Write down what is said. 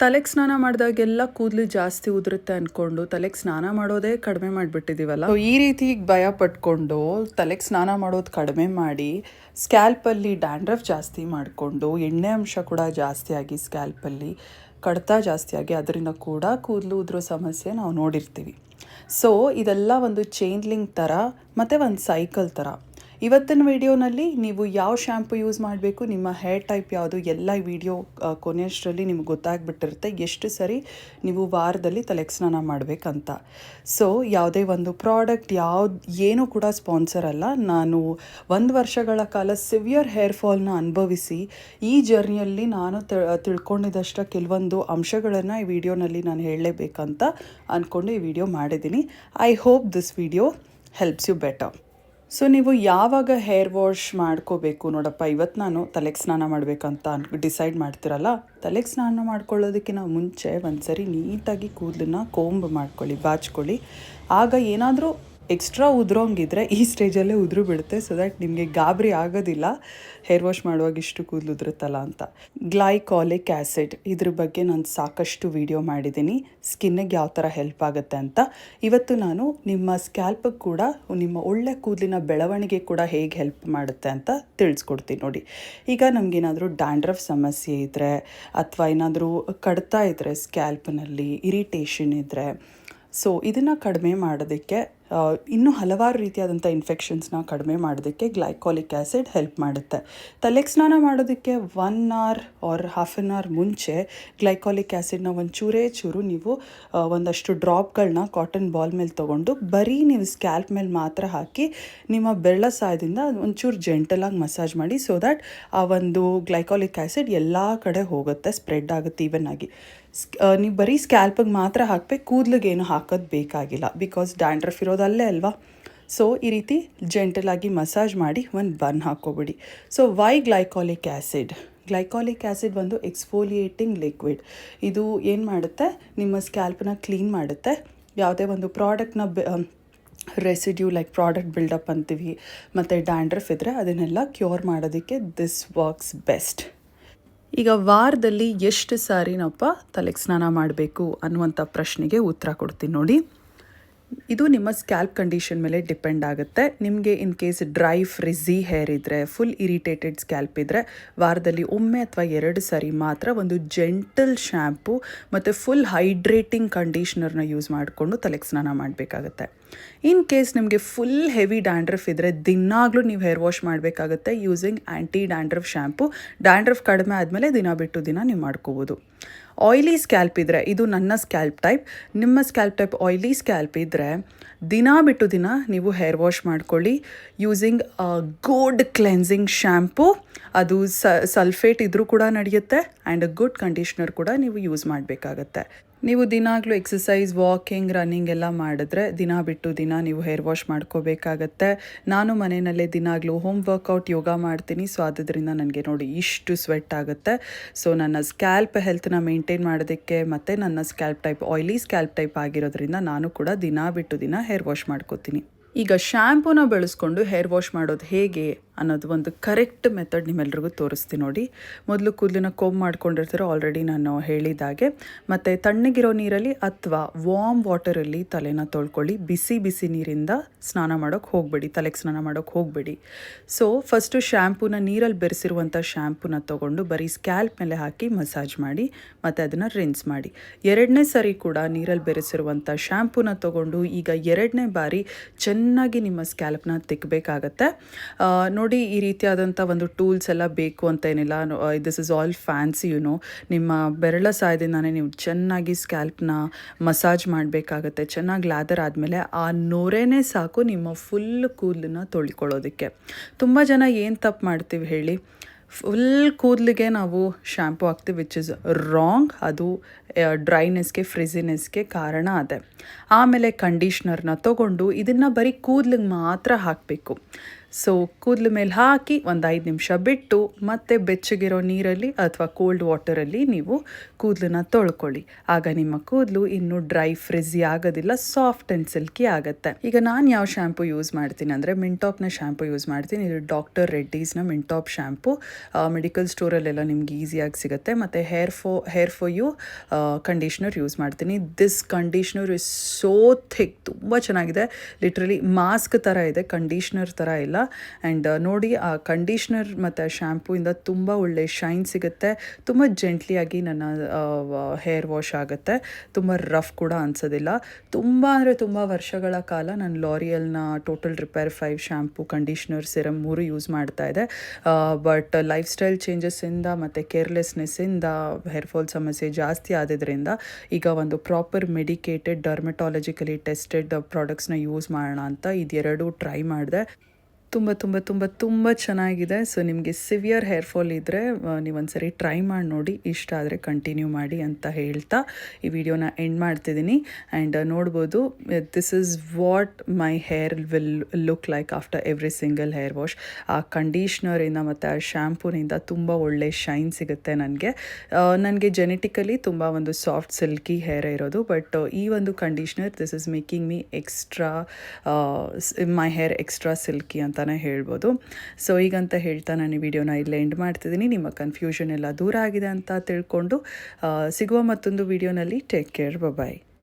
ತಲೆಗೆ ಸ್ನಾನ ಮಾಡಿದಾಗೆಲ್ಲ ಕೂದಲು ಜಾಸ್ತಿ ಉದುರುತ್ತೆ ಅಂದ್ಕೊಂಡು ತಲೆಗೆ ಸ್ನಾನ ಮಾಡೋದೇ ಕಡಿಮೆ ಮಾಡಿಬಿಟ್ಟಿದ್ದೀವಲ್ಲ ಈ ರೀತಿ ಭಯ ಪಟ್ಕೊಂಡು ತಲೆಗೆ ಸ್ನಾನ ಮಾಡೋದು ಕಡಿಮೆ ಮಾಡಿ ಸ್ಕ್ಯಾಲ್ಪಲ್ಲಿ ಡ್ಯಾಂಡ್ರಫ್ ಜಾಸ್ತಿ ಮಾಡಿಕೊಂಡು ಎಣ್ಣೆ ಅಂಶ ಕೂಡ ಜಾಸ್ತಿ ಆಗಿ ಸ್ಕ್ಯಾಲ್ಪಲ್ಲಿ ಕಡ್ತ ಜಾಸ್ತಿ ಅದರಿಂದ ಕೂಡ ಕೂದಲು ಉದುರೋ ಸಮಸ್ಯೆ ನಾವು ನೋಡಿರ್ತೀವಿ. ಸೊ ಇದೆಲ್ಲ ಒಂದು ಚೈನ್ ಲಿಂಕ್ ಥರ ಮತ್ತು ಒಂದು ಸೈಕಲ್ ಥರ ಇವತ್ತಿನ ವಿಡಿಯೋನಲ್ಲಿ ನೀವು ಯಾವ ಶ್ಯಾಂಪು ಯೂಸ್ ಮಾಡಬೇಕು, ನಿಮ್ಮ ಹೇರ್ ಟೈಪ್ ಯಾವುದು, ಎಲ್ಲ ವಿಡಿಯೋ ಕೊನೆಯಷ್ಟರಲ್ಲಿ ನಿಮ್ಗೆ ಗೊತ್ತಾಗ್ಬಿಟ್ಟಿರುತ್ತೆ ಎಷ್ಟು ಸರಿ ನೀವು ವಾರದಲ್ಲಿ ತಲೆಗೆ ಸ್ನಾನ ಮಾಡಬೇಕಂತ. ಸೊ ಯಾವುದೇ ಒಂದು ಪ್ರಾಡಕ್ಟ್ ಯಾವ್ದು, ಏನೂ ಕೂಡ ಸ್ಪಾನ್ಸರ್ ಅಲ್ಲ. ನಾನು ಒಂದು ವರ್ಷಗಳ ಕಾಲ ಸಿವಿಯರ್ ಹೇರ್ ಫಾಲ್ನ ಅನುಭವಿಸಿ, ಈ ಜರ್ನಿಯಲ್ಲಿ ನಾನು ತಿಳ್ಕೊಂಡಿದ್ದಷ್ಟು ಕೆಲವೊಂದು ಅಂಶಗಳನ್ನು ಈ ವಿಡಿಯೋನಲ್ಲಿ ನಾನು ಹೇಳಲೇಬೇಕಂತ ಅಂದ್ಕೊಂಡು ಈ ವಿಡಿಯೋ ಮಾಡಿದ್ದೀನಿ. I hope this video helps you better so ನೀವು ಯಾವಾಗ ಹೇರ್ ವಾಶ್ ಮಾಡ್ಕೋಬೇಕು ನೋಡಪ್ಪ ಇವತ್ತು ನಾನು ತಲೆಗೆ ಸ್ನಾನ ಮಾಡಬೇಕಂತ ಅನ್ ಡಿಸೈಡ್ ಮಾಡ್ತಿರಲ್ಲ, ತಲೆಗೆ ಸ್ನಾನ ಮಾಡ್ಕೊಳ್ಳೋದಕ್ಕಿಂತ ಮುಂಚೆ ಒಂದು ಸರಿ ನೀಟಾಗಿ ಕೂದಲನ್ನ ಕೋಂಬ್ ಮಾಡ್ಕೊಳ್ಳಿ, ಬಾಚ್ಕೊಳ್ಳಿ. ಆಗ ಏನಾದರೂ ಎಕ್ಸ್ಟ್ರಾ ಉದ್ರೋಂಗಿದ್ರೆ ಈ ಸ್ಟೇಜಲ್ಲೇ ಉದುರು ಬಿಡುತ್ತೆ. ಸೊ ದ್ಯಾಟ್ ನಿಮಗೆ ಗಾಬರಿ ಆಗೋದಿಲ್ಲ. ಹೇರ್ ವಾಶ್ ಮಾಡುವಾಗ ಇಷ್ಟು ಕೂದಲು ಉದುರುತ್ತಲ್ಲ ಅಂತ. ಗ್ಲೈಕಾಲಿಕ್ ಆ್ಯಸಿಡ್ ಇದ್ರ ಬಗ್ಗೆ ನಾನು ಸಾಕಷ್ಟು ವಿಡಿಯೋ ಮಾಡಿದ್ದೀನಿ. ಸ್ಕಿನ್ನಿಗೆ ಯಾವ ಥರ ಹೆಲ್ಪ್ ಆಗುತ್ತೆ ಅಂತ. ಇವತ್ತು ನಾನು ನಿಮ್ಮ ಸ್ಕ್ಯಾಲ್ಪಿಗೆ ಕೂಡ, ನಿಮ್ಮ ಒಳ್ಳೆ ಕೂದಲಿನ ಬೆಳವಣಿಗೆ ಕೂಡ ಹೇಗೆ ಹೆಲ್ಪ್ ಮಾಡುತ್ತೆ ಅಂತ ತಿಳಿಸ್ಕೊಡ್ತೀನಿ ನೋಡಿ. ಈಗ ನಮಗೇನಾದರೂ ಡ್ಯಾಂಡ್ರಫ್ ಸಮಸ್ಯೆ ಇದ್ದರೆ ಅಥವಾ ಏನಾದರೂ ಕಡ್ತಾ ಇದ್ದರೆ ಸ್ಕ್ಯಾಲ್ಪ್ನಲ್ಲಿ ಇರಿಟೇಷನ್ ಇದ್ದರೆ ಸೊ ಇದನ್ನು ಕಡಿಮೆ ಮಾಡೋದಕ್ಕೆ ಇನ್ನೂ ಹಲವಾರು ರೀತಿಯಾದಂಥ ಇನ್ಫೆಕ್ಷನ್ಸ್ನ ಕಡಿಮೆ ಮಾಡೋದಕ್ಕೆ ಗ್ಲೈಕಾಲಿಕ್ ಆ್ಯಸಿಡ್ ಹೆಲ್ಪ್ ಮಾಡುತ್ತೆ. ತಲೆಗೆ ಸ್ನಾನ ಮಾಡೋದಕ್ಕೆ one hour or half an hour ಮುಂಚೆ ಗ್ಲೈಕಾಲಿಕ್ ಆ್ಯಸಿಡ್ನ ಒಂದು ಚೂರೇ ಚೂರು ನೀವು ಒಂದಷ್ಟು ಡ್ರಾಪ್ಗಳನ್ನ ಕಾಟನ್ ಬಾಲ್ ಮೇಲೆ ತೊಗೊಂಡು ಬರೀ ನೀವು ಸ್ಕ್ಯಾಲ್ಪ್ ಮೇಲೆ ಮಾತ್ರ ಹಾಕಿ ನಿಮ್ಮ ಬೆರಳ ಸಹಾಯದಿಂದ ಒಂಚೂರು ಜೆಂಟಲಾಗಿ ಮಸಾಜ್ ಮಾಡಿ ಸೊ ದ್ಯಾಟ್ ಆ ಒಂದು ಗ್ಲೈಕಾಲಿಕ್ ಆ್ಯಸಿಡ್ ಎಲ್ಲ ಕಡೆ ಹೋಗುತ್ತೆ ಸ್ಪ್ರೆಡ್ ಆಗುತ್ತೆ ಈವನ್ ಆಗಿ. ನೀವು ಬರೀ ಸ್ಕ್ಯಾಲ್ಪಿಗೆ ಮಾತ್ರ ಹಾಕಬೇಕು ಕೂದಲಿಗೆ ಏನು ಹಾಕೋದು ಬೇಕಾಗಿಲ್ಲ. ಬಿಕಾಸ್ ಡ್ಯಾಂಡ್ರಫ್ ಇರೋದು ಅಲ್ಲೇ ಅಲ್ವಾ? ಸೊ ಈ ರೀತಿ ಜೆಂಟಲಾಗಿ ಮಸಾಜ್ ಮಾಡಿ ಒಂದು bun ಹಾಕ್ಕೊಬಿಡಿ. So why glycolic acid glycolic acid ಒಂದು ಎಕ್ಸ್ಫೋಲಿಯೇಟಿಂಗ್ ಲಿಕ್ವಿಡ್ ಇದು ಏನು ಮಾಡುತ್ತೆ? ನಿಮ್ಮ ಸ್ಕ್ಯಾಲ್ಪನ್ನ ಕ್ಲೀನ್ ಮಾಡುತ್ತೆ. ಯಾವುದೇ ಒಂದು ಪ್ರಾಡಕ್ಟ್ನ ರೆಸಿಡ್ಯೂ ಲೈಕ್ ಪ್ರಾಡಕ್ಟ್ ಬಿಲ್ಡಪ್ ಅಂತೀವಿ, ಮತ್ತು ಡ್ಯಾಂಡ್ರಫ್ ಇದ್ದರೆ ಅದನ್ನೆಲ್ಲ ಕ್ಯೂರ್ ಮಾಡೋದಕ್ಕೆ ದಿಸ್ ವರ್ಕ್ಸ್ ಬೆಸ್ಟ್ ಈಗ ವಾರದಲ್ಲಿ ಎಷ್ಟು ಸಾರಿ ನಾವಪ್ಪ ತಲೆಗೆ ಸ್ನಾನ ಮಾಡಬೇಕು ಅನ್ನುವಂಥ ಪ್ರಶ್ನೆಗೆ ಉತ್ತರ ಕೊಡ್ತೀನಿ ನೋಡಿ. ಇದು ನಿಮ್ಮ ಸ್ಕ್ಯಾಲ್ಪ್ ಕಂಡೀಷನ್ ಮೇಲೆ ಡಿಪೆಂಡ್ ಆಗುತ್ತೆ. ನಿಮಗೆ in case dry frizzy hair ಇದ್ದರೆ ಫುಲ್ ಇರಿಟೇಟೆಡ್ ಸ್ಕ್ಯಾಲ್ಪ್ ಇದ್ದರೆ ವಾರದಲ್ಲಿ ಒಮ್ಮೆ ಅಥವಾ ಎರಡು ಸಾರಿ ಮಾತ್ರ ಒಂದು ಜೆಂಟಲ್ ಶ್ಯಾಂಪು ಮತ್ತು ಫುಲ್ ಹೈಡ್ರೇಟಿಂಗ್ ಕಂಡೀಷ್ನರ್ನ ಯೂಸ್ ಮಾಡಿಕೊಂಡು ತಲೆಗೆ ಸ್ನಾನ ಮಾಡಬೇಕಾಗತ್ತೆ. ಇನ್ ಕೇಸ್ ನಿಮಗೆ ಫುಲ್ ಹೆವಿ ಡ್ಯಾಂಡ್ರಫ್ ಇದ್ದರೆ ದಿನಾಗಲೂ ನೀವು ಹೇರ್ ವಾಶ್ ಮಾಡಬೇಕಾಗತ್ತೆ using anti dandruff shampoo dandruff ಕಡಿಮೆ ಆದಮೇಲೆ ದಿನ ಬಿಟ್ಟು ದಿನ ನೀವು ಮಾಡ್ಕೋಬೋದು. ಆಯ್ಲಿ ಸ್ಕ್ಯಾಲ್ಪ್ ಇದ್ದರೆ ಇದು ನನ್ನ ಸ್ಕ್ಯಾಲ್ಪ್ ಟೈಪ್ ನಿಮ್ಮ ಸ್ಕ್ಯಾಲ್ಪ್ ಟೈಪ್ ಆಯ್ಲಿ ಸ್ಕ್ಯಾಲ್ಪ್ ಇದ್ದರೆ ದಿನ ಬಿಟ್ಟು ದಿನ ನೀವು ಹೇರ್ ವಾಶ್ ಮಾಡ್ಕೊಳ್ಳಿ ಯೂಸಿಂಗ್ ಗುಡ್ ಕ್ಲೆನ್ಸಿಂಗ್ ಶ್ಯಾಂಪು ಅದು ಸಲ್ಫೇಟ್ ಇದ್ರೂ ಕೂಡ ನಡೆಯುತ್ತೆ ಆ್ಯಂಡ್ ಗುಡ್ ಕಂಡೀಷ್ನರ್ ಕೂಡ ನೀವು ಯೂಸ್ ಮಾಡಬೇಕಾಗತ್ತೆ. ನೀವು ದಿನಾಗಲೂ ಎಕ್ಸಸೈಸ್ ವಾಕಿಂಗ್ ರನ್ನಿಂಗ್ ಎಲ್ಲ ಮಾಡಿದ್ರೆ ದಿನ ಬಿಟ್ಟು ದಿನ ನೀವು ಹೇರ್ ವಾಶ್ ಮಾಡ್ಕೋಬೇಕಾಗತ್ತೆ. ನಾನು ಮನೆಯಲ್ಲೇ ದಿನಾಗಲೂ ಹೋಮ್ ವರ್ಕೌಟ್ ಯೋಗ ಮಾಡ್ತೀನಿ. ಸೊ ಆದ್ದರಿಂದ ನನಗೆ ನೋಡಿ ಇಷ್ಟು ಸ್ವೆಟ್ ಆಗುತ್ತೆ. ಸೊ ನನ್ನ ಸ್ಕ್ಯಾಲ್ಪ್ ಹೆಲ್ತ್ನ ಮೇಂಟೈನ್ ಮಾಡೋದಕ್ಕೆ ಮತ್ತು ನನ್ನ scalp type oily scalp type ಆಗಿರೋದ್ರಿಂದ ನಾನು ಕೂಡ ದಿನ ಬಿಟ್ಟು ದಿನ ಹೇರ್ ವಾಶ್ ಮಾಡ್ಕೋತೀನಿ. ಈಗ ಶ್ಯಾಂಪೂನ ಬಳಸ್ಕೊಂಡು ಹೇರ್ ವಾಶ್ ಮಾಡೋದು ಹೇಗೆ? ಅನ್ನೋದು ಒಂದು ಕರೆಕ್ಟ್ ಮೆಥಡ್ ನಿಮ್ಮೆಲ್ರಿಗೂ ತೋರಿಸ್ತೀನಿ ನೋಡಿ. ಮೊದಲು ಕೂದಲಿನ ಕೋಮ್ ಮಾಡ್ಕೊಂಡಿರ್ತೀರೋ ಆಲ್ರೆಡಿ ನಾನು ಹೇಳಿದಾಗೆ ಮತ್ತು ತಣ್ಣಗಿರೋ ನೀರಲ್ಲಿ ಅಥವಾ ವಾರ್ಮ್ ವಾಟರಲ್ಲಿ ತಲೆನ ತೊಳ್ಕೊಳ್ಳಿ. ಬಿಸಿ ಬಿಸಿ ನೀರಿಂದ ಸ್ನಾನ ಮಾಡೋಕ್ಕೆ ಹೋಗಬೇಡಿ. ತಲೆಗೆ ಸ್ನಾನ ಮಾಡೋಕ್ಕೆ ಹೋಗಬೇಡಿ. ಸೊ ಫಸ್ಟು ಶ್ಯಾಂಪೂನ ನೀರಲ್ಲಿ ಬೆರೆಸಿರುವಂಥ ಶ್ಯಾಂಪೂನ ತೊಗೊಂಡು ಬರೀ ಸ್ಕ್ಯಾಲ್ಪ್ ಮೇಲೆ ಹಾಕಿ ಮಸಾಜ್ ಮಾಡಿ ಮತ್ತು ಅದನ್ನು ರಿನ್ಸ್ ಮಾಡಿ. ಎರಡನೇ ಸರಿ ಕೂಡ ನೀರಲ್ಲಿ ಬೆರೆಸಿರುವಂಥ ಶ್ಯಾಂಪೂನ ತೊಗೊಂಡು ಈಗ ಎರಡನೇ ಬಾರಿ ಚೆನ್ನಾಗಿ ನಿಮ್ಮ ಸ್ಕ್ಯಾಲ್ಪ್ನ ತಿಕ್ಕಬೇಕಾಗತ್ತೆ ಆ, ನೋಡಿ ಈ ರೀತಿಯಾದಂಥ ಒಂದು ಟೂಲ್ಸ್ ಎಲ್ಲ ಬೇಕು ಅಂತ ಏನಿಲ್ಲ. This is all fancy you know ನಿಮ್ಮ ಬೆರಳ ಸಹಾಯದಿಂದಾನೇ ನೀವು ಚೆನ್ನಾಗಿ ಸ್ಕ್ಯಾಲ್ಪ್ನ ಮಸಾಜ್ ಮಾಡಬೇಕಾಗತ್ತೆ. ಚೆನ್ನಾಗಿ ಲ್ಯಾದರ್ ಆದಮೇಲೆ ಆ ನೊರೆನೇ ಸಾಕು ನಿಮ್ಮ ಫುಲ್ ಕೂದಲನ್ನ ತೊಳ್ಕೊಳ್ಳೋದಕ್ಕೆ. ತುಂಬ ಜನ ಏನು ತಪ್ಪು ಮಾಡ್ತೀವಿ ಹೇಳಿ? ಫುಲ್ ಕೂದಲಿಗೆ ನಾವು ಶ್ಯಾಂಪು ಹಾಕ್ತೀವಿ ವಿಚ್ ಇಸ್ ರಾಂಗ್ ಅದು ಡ್ರೈನೆಸ್ಗೆ ಫ್ರಿಜಿನೆಸ್ಗೆ ಕಾರಣ ಅದೇ. ಆಮೇಲೆ ಕಂಡೀಷ್ನರ್ನ ತೊಗೊಂಡು ಇದನ್ನು ಬರೀ ಕೂದಲಿಗೆ ಮಾತ್ರ ಹಾಕಬೇಕು. ಸೊ ಕೂದಲ ಮೇಲೆ ಹಾಕಿ ಒಂದು ಐದು ನಿಮಿಷ ಬಿಟ್ಟು ಮತ್ತೆ ಬೆಚ್ಚಗಿರೋ ನೀರಲ್ಲಿ ಅಥವಾ ಕೋಲ್ಡ್ ವಾಟರಲ್ಲಿ ನೀವು ಕೂದಲನ್ನ ತೊಳ್ಕೊಳ್ಳಿ. ಆಗ ನಿಮ್ಮ ಕೂದಲು ಇನ್ನೂ ಡ್ರೈ ಫ್ರಿಝಿ ಆಗೋದಿಲ್ಲ ಸಾಫ್ಟ್ ಆ್ಯಂಡ್ ಸಿಲ್ಕಿ ಆಗುತ್ತೆ. ಈಗ ನಾನು ಯಾವ ಶ್ಯಾಂಪು ಯೂಸ್ ಮಾಡ್ತೀನಿ ಅಂದರೆ ಮಿಂಟಾಪ್ನ ಶ್ಯಾಂಪು ಯೂಸ್ ಮಾಡ್ತೀನಿ. ಇದು ಡಾಕ್ಟರ್ ರೆಡ್ಡೀಸ್ನ ಮಿಂಟಾಪ್ ಶ್ಯಾಂಪು ಮೆಡಿಕಲ್ ಸ್ಟೋರಲ್ಲೆಲ್ಲ ನಿಮ್ಗೆ ಈಸಿಯಾಗಿ ಸಿಗುತ್ತೆ. ಮತ್ತು hair for hair for you conditioner use ಮಾಡ್ತೀನಿ. This conditioner is so thick ತುಂಬ ಚೆನ್ನಾಗಿದೆ. ಲಿಟ್ರಲಿ ಮಾಸ್ಕ್ ಥರ ಇದೆ ಕಂಡೀಷ್ನರ್ ಥರ ಇಲ್ಲ. ಆ್ಯಂಡ್ ನೋಡಿ, ಆ ಕಂಡೀಷ್ನರ್ ಮತ್ತು ಶ್ಯಾಂಪೂಯಿಂದ ತುಂಬ ಒಳ್ಳೆ ಶೈನ್ ಸಿಗುತ್ತೆ. ತುಂಬ ಜೆಂಟ್ಲಿಯಾಗಿ ನನ್ನ ಹೇರ್ ವಾಶ್ ಆಗುತ್ತೆ. ತುಂಬ ರಫ್ ಕೂಡ ಅನಿಸೋದಿಲ್ಲ. ತುಂಬ ಅಂದರೆ ತುಂಬ ವರ್ಷಗಳ ಕಾಲ ನಾನು ಲಾರಿಯಲ್ನ total repair five shampoo conditioner serum ಮೂರು ಯೂಸ್ ಮಾಡ್ತಾ ಇದೆ ಬಟ್ ಲೈಫ್ ಸ್ಟೈಲ್ ಚೇಂಜಸ್ಸಿಂದ ಮತ್ತು ಕೇರ್ಲೆಸ್ನೆಸ್ಸಿಂದ ಹೇರ್ ಫಾಲ್ ಸಮಸ್ಯೆ ಜಾಸ್ತಿ ಆದಿದ್ರಿಂದ ಈಗ ಒಂದು ಪ್ರಾಪರ್ ಮೆಡಿಕೇಟೆಡ್ ಡರ್ಮಟಾಲಜಿಕಲಿ ಟೆಸ್ಟೆಡ್ ಪ್ರಾಡಕ್ಟ್ಸ್ನ ಯೂಸ್ ಮಾಡೋಣ ಅಂತ ಇದೆರಡು ಟ್ರೈ ಮಾಡಿದೆ. ತುಂಬ ತುಂಬ ತುಂಬ ತುಂಬ ಚೆನ್ನಾಗಿದೆ. ಸೊ ನಿಮಗೆ ಸಿವಿಯರ್ ಹೇರ್ ಫಾಲ್ ಇದ್ದರೆ ನೀವೊಂದ್ಸರಿ ಟ್ರೈ ಮಾಡಿ ನೋಡಿ. ಇಷ್ಟ ಆದರೆ ಕಂಟಿನ್ಯೂ ಮಾಡಿ ಅಂತ ಹೇಳ್ತಾ ಈ ವಿಡಿಯೋನ ಎಂಡ್ ಮಾಡ್ತಿದ್ದೀನಿ. ಆ್ಯಂಡ್ ನೋಡ್ಬೋದು this is what my hair will look like after every single hair wash ಆ ಕಂಡೀಷ್ನರಿಂದ ಮತ್ತು ಆ ಶ್ಯಾಂಪೂನಿಂದ ತುಂಬ ಒಳ್ಳೆ ಶೈನ್ ಸಿಗುತ್ತೆ ನನಗೆ. ನನಗೆ ಜೆನೆಟಿಕಲಿ ತುಂಬ ಒಂದು ಸಾಫ್ಟ್ ಸಿಲ್ಕಿ ಹೇರ್ ಇರೋದು. ಬಟ್ ಈ ಒಂದು conditioner this is making me extra my hair extra silky ಅಂತಲೇ ಹೇಳ್ಬೋದು. ಸೊ ಈಗಂತ ಹೇಳ್ತಾ ನಾನು ಈ ವಿಡಿಯೋನ ಇಲ್ಲೇ ಎಂಡ್ ಮಾಡ್ತಿದ್ದೀನಿ. ನಿಮ್ಮ ಕನ್ಫ್ಯೂಷನ್ ಎಲ್ಲ ದೂರ ಆಗಿದೆ ಅಂತ ತಿಳ್ಕೊಂಡು ಸಿಗುವ ಮತ್ತೊಂದು ವಿಡಿಯೋನಲ್ಲಿ ಟೇಕ್ ಕೇರ್ ಬಾಯ್